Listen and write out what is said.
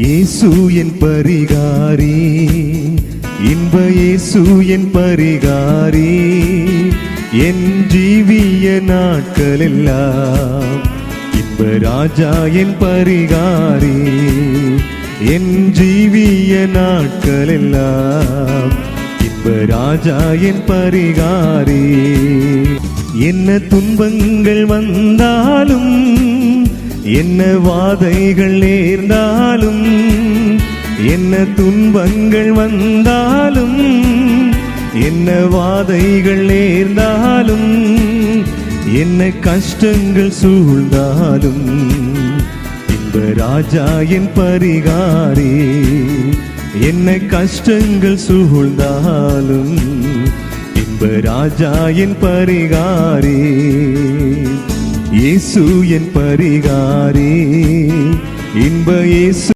இயேசு என் பரிகாரி. இன்ப இயேசு என் பரிகாரி. என் ஜீவிய நாட்களெல்லாம் இன்ப ராஜா என் பரிகாரி. என் ஜீவிய நாட்களெல்லாம் இன்ப ராஜா என் பரிகாரி. என்ன துன்பங்கள் வந்தாலும் என்ன வாதைகள் நேர்ந்தாலும் என்ன துன்பங்கள் வந்தாலும் என்ன வாதைகள் நேர்ந்தாலும் என்ன கஷ்டங்கள் சூழ்ந்தாலும் இன்ப ராஜா என் பரிகாரி என்ன கஷ்டங்கள் சூழ்ந்தாலும் இன்ப ராஜா என் பரிகாரி. இயேசு என் பரிகாரே. இன்ப இயேசு